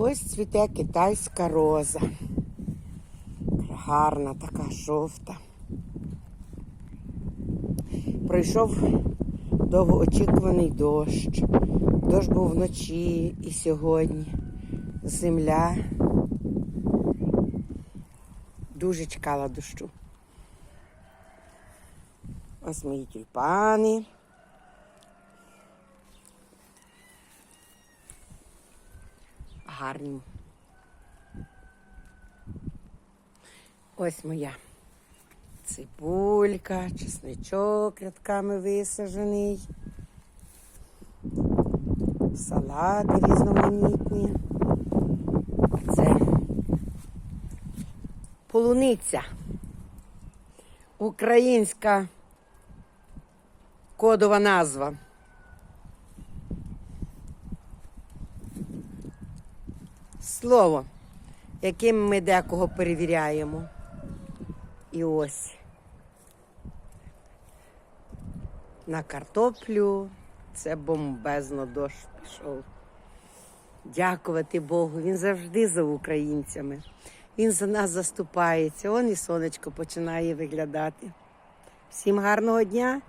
Ось цвіте китайська роза. Гарна така жовта. Пройшов довгоочікуваний дощ. Дощ був вночі і сьогодні. Земля дуже чекала дощу. Ось мої тюльпани. Гарні. Ось моя цибулька, чесничок рядками висаджений. Салати різноманітні. Це полуниця. Українська кодова назва. Слово, яким ми декого перевіряємо. І ось на картоплю це бомбезно дощ пішов. Дякувати Богу, він завжди за українцями. Він за нас заступається. Он і сонечко починає виглядати. Всім гарного дня!